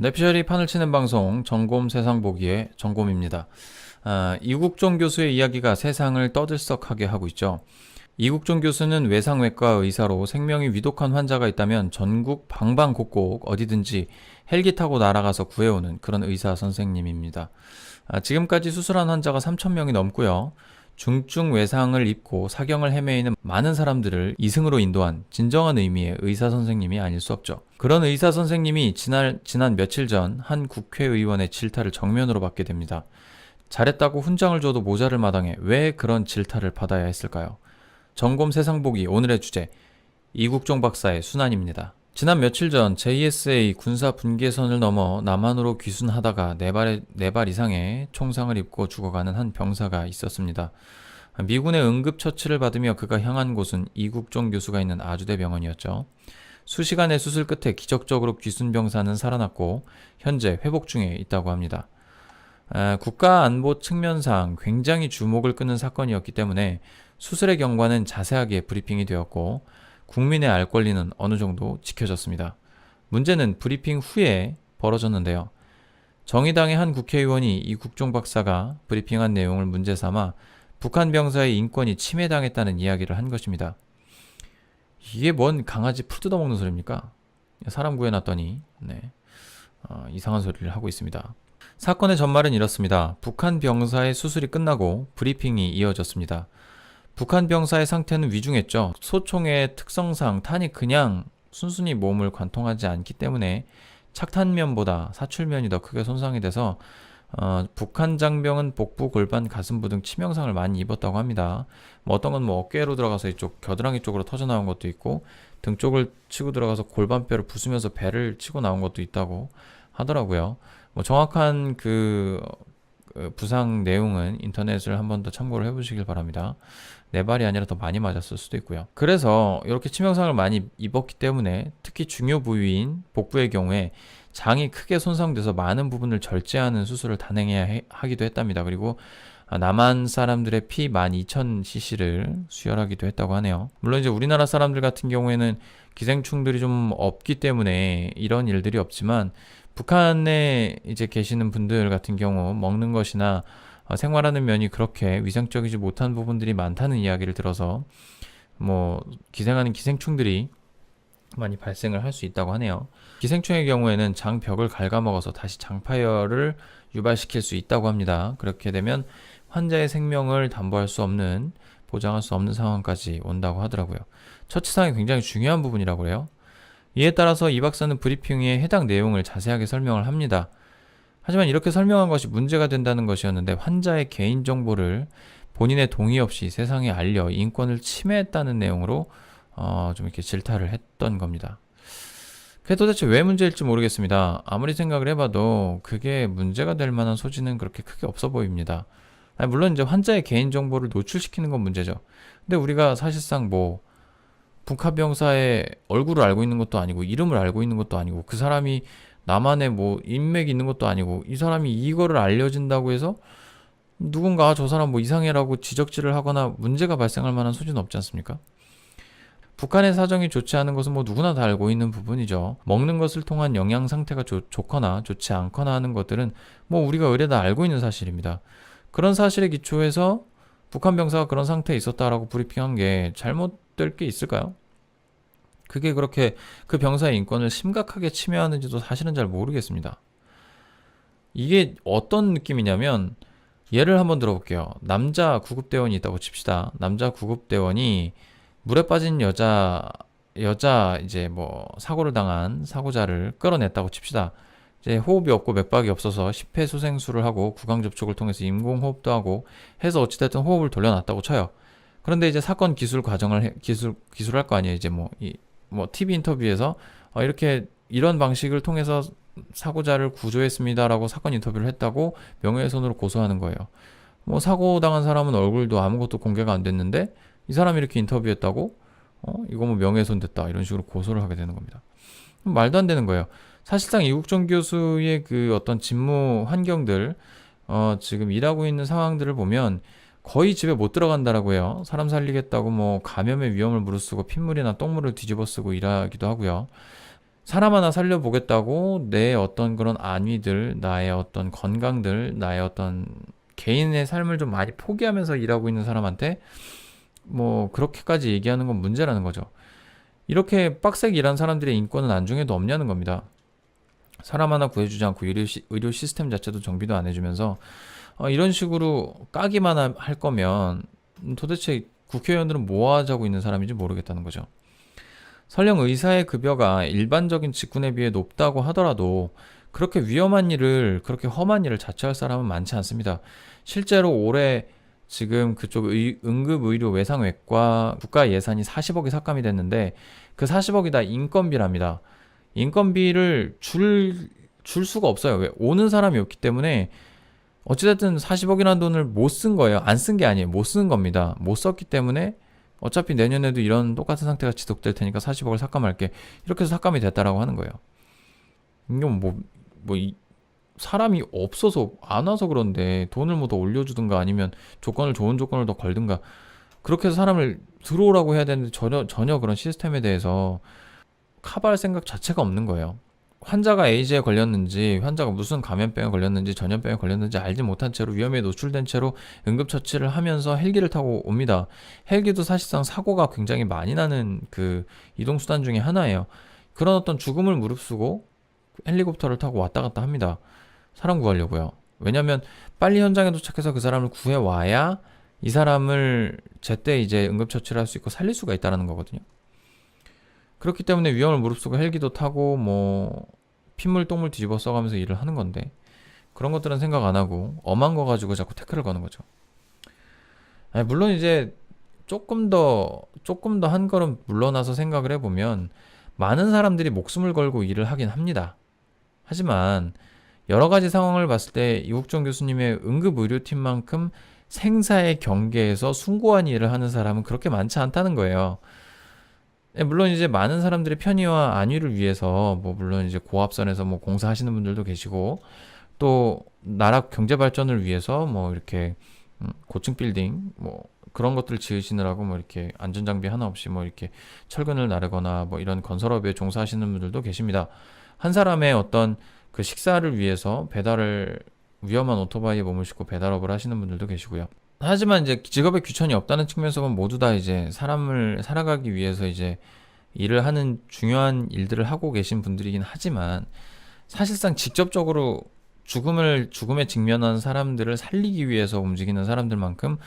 뇌피셜이 판을 치는 방송 정곰 세상 보기의 정곰입니다. 아, 이국종 교수의 이야기가 세상을 떠들썩하게 하고 있죠. 이국종 교수는 외상외과 의사로 생명이 위독한 환자가 있다면 전국 방방곡곡 어디든지 헬기 타고 날아가서 구해오는 그런 의사 선생님입니다. 아, 지금까지 수술한 환자가 3,000명이 넘고요. 중증 외상을 입고 사경을 헤매이는 많은 사람들을 이승으로 인도한 진정한 의미의 의사 선생님이 아닐 수 없죠. 그런 의사 선생님이 지난, 지난 며칠 전 한 국회의원의 질타를 정면으로 받게 됩니다. 잘했다고 훈장을 줘도 모자를 마당해 왜 그런 질타를 받아야 했을까요? 점검 세상 보기 오늘의 주제 이국종 박사의 순환입니다. 지난 며칠 전 JSA 군사 분계선을 넘어 남한으로 귀순하다가 네 발의 네발 이상의 총상을 입고 죽어가는 한 병사가 있었습니다. 미군의 응급 처치를 받으며 그가 향한 곳은 이국종 교수가 있는 아주대 병원이었죠. 수시간의 수술 끝에 기적적으로 귀순 병사는 살아났고 현재 회복 중에 있다고 합니다. 아, 국가 안보 측면상 굉장히 주목을 끄는 사건이었기 때문에 수술의 경과는 자세하게 브리핑이 되었고 국민의 알 권리는 어느 정도 지켜졌습니다. 문제는 브리핑 후에 벌어졌는데요. 정의당의 한 국회의원이 이 국종 박사가 브리핑한 내용을 문제 삼아 북한 병사의 인권이 침해당했다는 이야기를 한 것입니다. 이게 뭔 강아지 풀 뜯어먹는 소리입니까? 사람 구해놨더니 네. 어, 이상한 소리를 하고 있습니다. 사건의 전말은 이렇습니다. 북한 병사의 수술이 끝나고 브리핑이 이어졌습니다. 북한 병사의 상태는 위중했죠. 소총의 특성상 탄이 그냥 순순히 몸을 관통하지 않기 때문에 착탄면보다 사출면이 더 크게 손상이 돼서 어, 북한 장병은 복부, 골반, 가슴부 등 치명상을 많이 입었다고 합니다. 뭐 어떤 건 뭐 어깨로 들어가서 이쪽 겨드랑이 쪽으로 터져 나온 것도 있고 등 쪽을 치고 들어가서 골반뼈를 부수면서 배를 치고 나온 것도 있다고 하더라고요. 뭐 정확한 그 어, 부상 내용은 인터넷을 한 번 더 참고를 해보시길 바랍니다. 네 발이 아니라 더 많이 맞았을 수도 있고요. 그래서 이렇게 치명상을 많이 입었기 때문에 특히 중요 부위인 복부의 경우에 장이 크게 손상돼서 많은 부분을 절제하는 수술을 단행해야 해, 하기도 했답니다. 그리고 아, 남한 사람들의 피 12,000cc를 수혈하기도 했다고 하네요. 물론 이제 우리나라 사람들 같은 경우에는 기생충들이 좀 없기 때문에 이런 일들이 없지만 북한에 이제 계시는 분들 같은 경우 먹는 것이나 어, 생활하는 면이 그렇게 위생적이지 못한 부분들이 많다는 이야기를 들어서 뭐 기생하는 기생충들이 많이 발생을 할 수 있다고 하네요. 기생충의 경우에는 장벽을 갉아먹어서 다시 장파열을 유발시킬 수 있다고 합니다. 그렇게 되면 환자의 생명을 담보할 수 없는 보장할 수 없는 상황까지 온다고 하더라고요. 처치상이 굉장히 중요한 부분이라고 해요. 이에 따라서 이 박사는 브리핑에 해당 내용을 자세하게 설명을 합니다. 하지만 이렇게 설명한 것이 문제가 된다는 것이었는데 환자의 개인정보를 본인의 동의 없이 세상에 알려 인권을 침해했다는 내용으로 어, 좀 이렇게 질타를 했던 겁니다. 그게 도대체 왜 문제일지 모르겠습니다. 아무리 생각을 해봐도 그게 문제가 될 만한 소지는 그렇게 크게 없어 보입니다. 아니, 물론 이제 환자의 개인정보를 노출시키는 건 문제죠. 근데 우리가 사실상 뭐 북한병사의 얼굴을 알고 있는 것도 아니고 이름을 알고 있는 것도 아니고 그 사람이 나만의 뭐 인맥이 있는 것도 아니고 이 사람이 이거를 알려진다고 해서 누군가 저 사람 뭐 이상해라고 지적질을 하거나 문제가 발생할 만한 소지는 없지 않습니까? 북한의 사정이 좋지 않은 것은 뭐 누구나 다 알고 있는 부분이죠. 먹는 것을 통한 영양 상태가 좋, 좋거나 좋지 않거나 하는 것들은 뭐 우리가 의뢰 다 알고 있는 사실입니다. 그런 사실에 기초해서 북한 병사가 그런 상태에 있었다라고 브리핑한 게 잘못될 게 있을까요? 그게 그렇게 그 병사의 인권을 심각하게 침해하는지도 사실은 잘 모르겠습니다. 이게 어떤 느낌이냐면 예를 한번 들어볼게요. 남자 구급대원이 있다고 칩시다. 남자 구급대원이 물에 빠진 여자 여자 이제 뭐 사고를 당한 사고자를 끌어냈다고 칩시다. 이제 호흡이 없고 맥박이 없어서 10회 소생술을 하고 구강 접촉을 통해서 인공 호흡도 하고 해서 어찌됐든 호흡을 돌려놨다고 쳐요. 그런데 이제 사건 기술 과정을 해, 기술 기술할 거 아니에요. 이제 뭐 이 뭐 TV 인터뷰에서 어, 이렇게 이런 방식을 통해서 사고자를 구조했습니다라고 사건 인터뷰를 했다고 명예훼손으로 고소하는 거예요. 뭐 사고 당한 사람은 얼굴도 아무것도 공개가 안 됐는데 이 사람이 이렇게 인터뷰했다고 어 이거 뭐 명예훼손 됐다 이런 식으로 고소를 하게 되는 겁니다. 말도 안 되는 거예요. 사실상 이국정 교수의 그 어떤 직무 환경들 어 지금 일하고 있는 상황들을 보면 거의 집에 못 들어간다라고 해요. 사람 살리겠다고 뭐 감염의 위험을 무릅쓰고 핏물이나 똥물을 뒤집어 쓰고 일하기도 하고요. 사람 하나 살려보겠다고 내 어떤 그런 안위들, 나의 어떤 건강들, 나의 어떤 개인의 삶을 좀 많이 포기하면서 일하고 있는 사람한테 뭐 그렇게까지 얘기하는 건 문제라는 거죠. 이렇게 빡세게 일하는 사람들의 인권은 안중에도 없냐는 겁니다. 사람 하나 구해주지 않고 의료, 시, 의료 시스템 자체도 정비도 안 해주면서 어, 이런 식으로 까기만 하- 할 거면 도대체 국회의원들은 뭐 하자고 있는 사람인지 모르겠다는 거죠. 설령 의사의 급여가 일반적인 직군에 비해 높다고 하더라도 그렇게 위험한 일을 그렇게 험한 일을 자처할 사람은 많지 않습니다. 실제로 올해 지금 그쪽 의, 응급의료 외상외과 국가 예산이 40억이 삭감이 됐는데 그 40억이 다 인건비랍니다. 인건비를 줄, 줄 수가 없어요. 왜? 오는 사람이 없기 때문에 어찌됐든 40억이라는 돈을 못 쓴 거예요. 안 쓴 게 아니에요. 못 쓴 겁니다. 못 썼기 때문에 어차피 내년에도 이런 똑같은 상태가 지속될 테니까 40억을 삭감할게. 이렇게 해서 삭감이 됐다라고 하는 거예요. 이건 뭐, 뭐, 이, 사람이 없어서 안 와서 그런데 돈을 뭐 더 올려주든가 아니면 조건을 좋은 조건을 더 걸든가 그렇게 해서 사람을 들어오라고 해야 되는데 전혀, 전혀 그런 시스템에 대해서 커버할 생각 자체가 없는 거예요. 환자가 에이즈에 걸렸는지, 환자가 무슨 감염병에 걸렸는지, 전염병에 걸렸는지 알지 못한 채로 위험에 노출된 채로 응급처치를 하면서 헬기를 타고 옵니다. 헬기도 사실상 사고가 굉장히 많이 나는 그 이동수단 중에 하나예요. 그런 어떤 죽음을 무릅쓰고 헬리콥터를 타고 왔다 갔다 합니다. 사람 구하려고요. 왜냐면 빨리 현장에 도착해서 그 사람을 구해와야 이 사람을 제때 이제 응급처치를 할 수 있고 살릴 수가 있다는 거거든요. 그렇기 때문에 위험을 무릅쓰고 헬기도 타고 뭐 핏물 똥물 뒤집어 써가면서 일을 하는 건데 그런 것들은 생각 안 하고 엄한 거 가지고 자꾸 태클을 거는 거죠. 아니, 물론 이제 조금 더 조금 더 한 걸음 물러나서 생각을 해보면 많은 사람들이 목숨을 걸고 일을 하긴 합니다. 하지만 여러 가지 상황을 봤을 때 이국종 교수님의 응급 의료팀만큼 생사의 경계에서 숭고한 일을 하는 사람은 그렇게 많지 않다는 거예요. 예, 물론 이제 많은 사람들의 편의와 안위를 위해서 뭐 물론 이제 고압선에서 뭐 공사하시는 분들도 계시고 또 나라 경제 발전을 위해서 뭐 이렇게 음, 고층 빌딩 뭐 그런 것들 지으시느라고 뭐 이렇게 안전 장비 하나 없이 뭐 이렇게 철근을 나르거나 뭐 이런 건설업에 종사하시는 분들도 계십니다. 한 사람의 어떤 그 식사를 위해서 배달을 위험한 오토바이에 몸을 싣고 배달업을 하시는 분들도 계시고요. 하지만 이제 직업에 귀천이 없다는 측면에서 보면 모두 다 이제 사람을 살아가기 위해서 이제 일을 하는 중요한 일들을 하고 계신 분들이긴 하지만 사실상 직접적으로 죽음을 죽음에 직면한 사람들을 살리기 위해서 움직이는 사람들만큼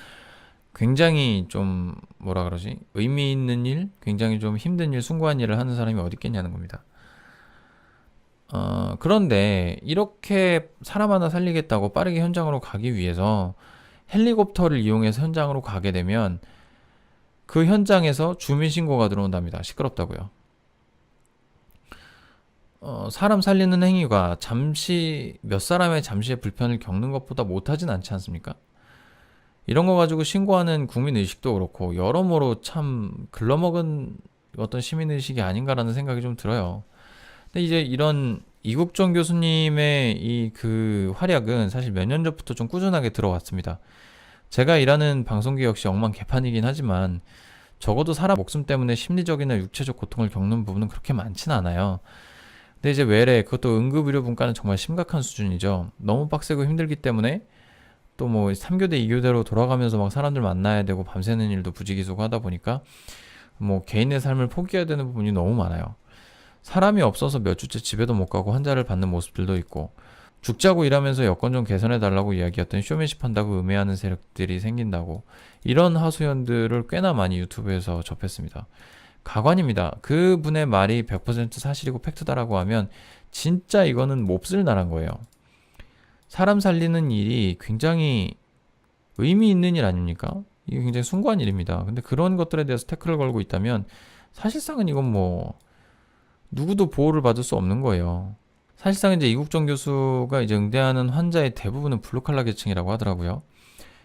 굉장히 좀 뭐라 그러지 의미 있는 일, 굉장히 좀 힘든 일, 숭고한 일을 하는 사람이 어디 있겠냐는 겁니다. 어, 그런데 이렇게 사람 하나 살리겠다고 빠르게 현장으로 가기 위해서 헬리콥터를 이용해서 현장으로 가게 되면 그 현장에서 주민 신고가 들어온답니다. 시끄럽다고요. 어, 사람 살리는 행위가 잠시 몇 사람의 잠시의 불편을 겪는 것보다 못하진 않지 않습니까? 이런 거 가지고 신고하는 국민 의식도 그렇고 여러모로 참 글러먹은 어떤 시민 의식이 아닌가라는 생각이 좀 들어요. 근데 이제 이런 이국정 교수님의 이 그 활약은 사실 몇 년 전부터 좀 꾸준하게 들어왔습니다. 제가 일하는 방송계 역시 엉망 개판이긴 하지만 적어도 사람 목숨 때문에 심리적이나 육체적 고통을 겪는 부분은 그렇게 많지는 않아요. 근데 이제 외래 그것도 응급의료 분과는 정말 심각한 수준이죠. 너무 빡세고 힘들기 때문에 또 뭐 3교대 2교대로 돌아가면서 막 사람들 만나야 되고 밤새는 일도 부지기수고 하다 보니까 뭐 개인의 삶을 포기해야 되는 부분이 너무 많아요. 사람이 없어서 몇 주째 집에도 못 가고 환자를 받는 모습들도 있고 죽자고 일하면서 여건 좀 개선해 달라고 이야기했던 쇼맨십 한다고 음해하는 세력들이 생긴다고 이런 하소연들을 꽤나 많이 유튜브에서 접했습니다. 가관입니다. 그분의 말이 100% 사실이고 팩트다라고 하면 진짜 이거는 몹쓸 나란 거예요. 사람 살리는 일이 굉장히 의미 있는 일 아닙니까? 이게 굉장히 숭고한 일입니다. 근데 그런 것들에 대해서 태클을 걸고 있다면 사실상은 이건 뭐 누구도 보호를 받을 수 없는 거예요. 사실상 이제 이국정 교수가 이제 응대하는 환자의 대부분은 블루칼라 계층이라고 하더라고요.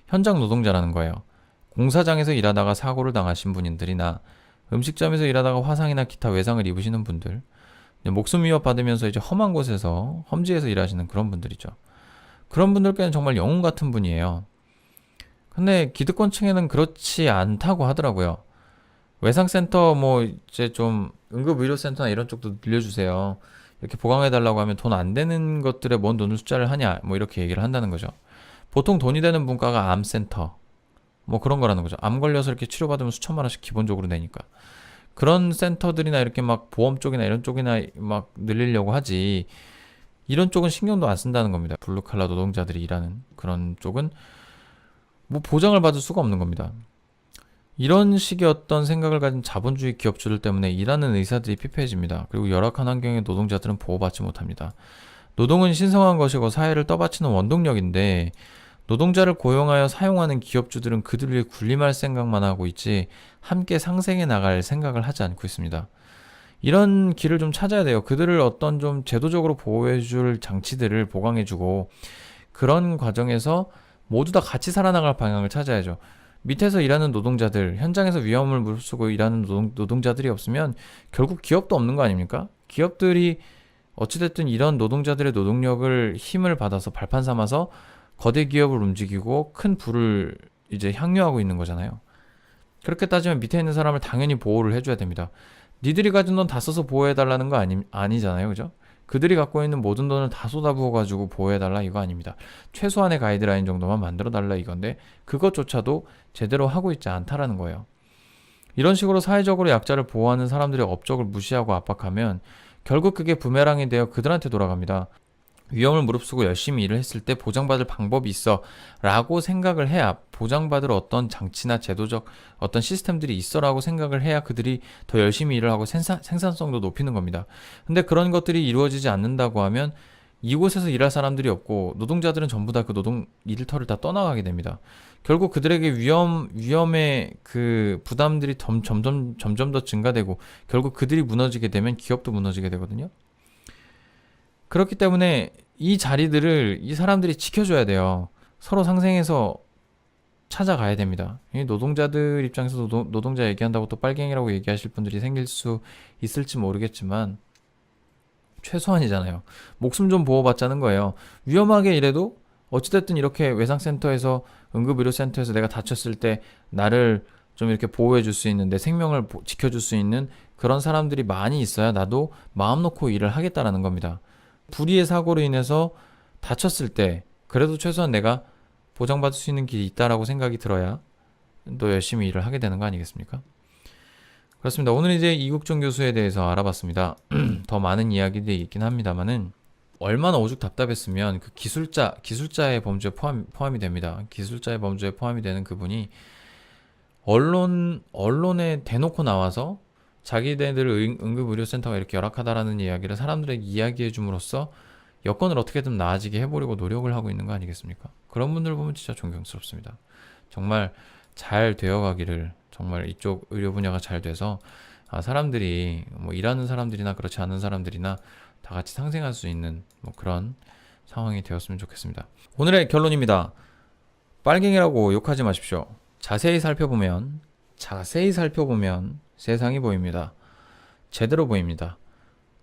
현장 노동자라는 거예요. 공사장에서 일하다가 사고를 당하신 분들이나 음식점에서 일하다가 화상이나 기타 외상을 입으시는 분들, 목숨 위협 받으면서 이제 험한 곳에서 험지에서 일하시는 그런 분들이죠. 그런 분들께는 정말 영웅 같은 분이에요. 근데 기득권층에는 그렇지 않다고 하더라고요. 외상센터 뭐 이제 좀 응급의료센터나 이런 쪽도 늘려주세요. 이렇게 보강해달라고 하면 돈 안 되는 것들에 뭔 돈을 숫자를 하냐, 뭐 이렇게 얘기를 한다는 거죠. 보통 돈이 되는 분과가 암센터, 뭐 그런 거라는 거죠. 암 걸려서 이렇게 치료받으면 수천만 원씩 기본적으로 내니까. 그런 센터들이나 이렇게 막 보험 쪽이나 이런 쪽이나 막 늘리려고 하지. 이런 쪽은 신경도 안 쓴다는 겁니다. 블루칼라 노동자들이 일하는 그런 쪽은 뭐 보장을 받을 수가 없는 겁니다. 이런 식의 어떤 생각을 가진 자본주의 기업주들 때문에 일하는 의사들이 피폐해집니다. 그리고 열악한 환경의 노동자들은 보호받지 못합니다. 노동은 신성한 것이고 사회를 떠받치는 원동력인데 노동자를 고용하여 사용하는 기업주들은 그들을 위해 군림할 생각만 하고 있지 함께 상생해 나갈 생각을 하지 않고 있습니다. 이런 길을 좀 찾아야 돼요. 그들을 어떤 좀 제도적으로 보호해 줄 장치들을 보강해 주고 그런 과정에서 모두 다 같이 살아나갈 방향을 찾아야죠. 밑에서 일하는 노동자들, 현장에서 위험을 무릅쓰고 일하는 노동, 노동 자들이 없으면 결국 기업도 없는 거 아닙니까? 기업들이 어찌됐든 이런 노동자들의 노동력을 힘을 받아서 발판 삼아서 거대 기업을 움직이고 큰 부를 이제 향유하고 있는 거잖아요. 그렇게 따지면 밑에 있는 사람을 당연히 보호를 해줘야 됩니다. 니들이 가진 돈 다 써서 보호해달라는 거 아니, 아니잖아요. 그죠? 그들이 갖고 있는 모든 돈을 다 쏟아부어가지고 보호해달라 이거 아닙니다. 최소한의 가이드라인 정도만 만들어달라 이건데 그것조차도 제대로 하고 있지 않다라는 거예요. 이런 식으로 사회적으로 약자를 보호하는 사람들의 업적을 무시하고 압박하면 결국 그게 부메랑이 되어 그들한테 돌아갑니다. 위험을 무릅쓰고 열심히 일을 했을 때 보장받을 방법이 있어 라고 생각을 해야 보장받을 어떤 장치나 제도적 어떤 시스템들이 있어 라고 생각을 해야 그들이 더 열심히 일을 하고 생산, 생산성도 높이는 겁니다. 근데 그런 것들이 이루어지지 않는다고 하면 이곳에서 일할 사람들이 없고 노동자들은 전부 다 그 노동 일터를 다 떠나가게 됩니다. 결국 그들에게 위험 위험의 그 부담들이 점, 점점 점점 더 증가되고 결국 그들이 무너지게 되면 기업도 무너지게 되거든요. 그렇기 때문에 이 자리들을 이 사람들이 지켜줘야 돼요. 서로 상생해서 찾아가야 됩니다. 이 노동자들 입장에서 노동, 노동자 얘기한다고 또 빨갱이라고 얘기하실 분들이 생길 수 있을지 모르겠지만 최소한이잖아요. 목숨 좀 보호받자는 거예요. 위험하게 일해도 어찌됐든 이렇게 외상센터에서 응급의료센터에서 내가 다쳤을 때 나를 좀 이렇게 보호해 줄 수 있는 내 생명을 보- 지켜줄 수 있는 그런 사람들이 많이 있어야 나도 마음 놓고 일을 하겠다라는 겁니다. 불의의 사고로 인해서 다쳤을 때 그래도 최소한 내가 보장받을 수 있는 길이 있다라고 생각이 들어야 또 열심히 일을 하게 되는 거 아니겠습니까? 그렇습니다. 오늘 이제 이국종 교수에 대해서 알아봤습니다. 더 많은 이야기들이 있긴 합니다만은 얼마나 오죽 답답했으면 그 기술자 기술자의 범죄에 포함 포함이 됩니다. 기술자의 범죄에 포함이 되는 그분이 언론 언론에 대놓고 나와서 자기네들 응- 응급의료센터가 이렇게 열악하다라는 이야기를 사람들에게 이야기해 줌으로써 여건을 어떻게든 나아지게 해보려고 노력을 하고 있는 거 아니겠습니까? 그런 분들 보면 진짜 존경스럽습니다. 정말 잘 되어가기를 정말 이쪽 의료 분야가 잘 돼서 아, 사람들이 뭐 일하는 사람들이나 그렇지 않은 사람들이나 다 같이 상생할 수 있는 뭐 그런 상황이 되었으면 좋겠습니다. 오늘의 결론입니다. 빨갱이라고 욕하지 마십시오. 자세히 살펴보면 자세히 살펴보면 세상이 보입니다. 제대로 보입니다.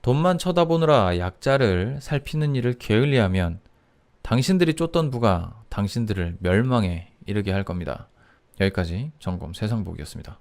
돈만 쳐다보느라 약자를 살피는 일을 게을리하면 당신들이 쫓던 부가 당신들을 멸망에 이르게 할 겁니다. 여기까지 점검 세상복이었습니다.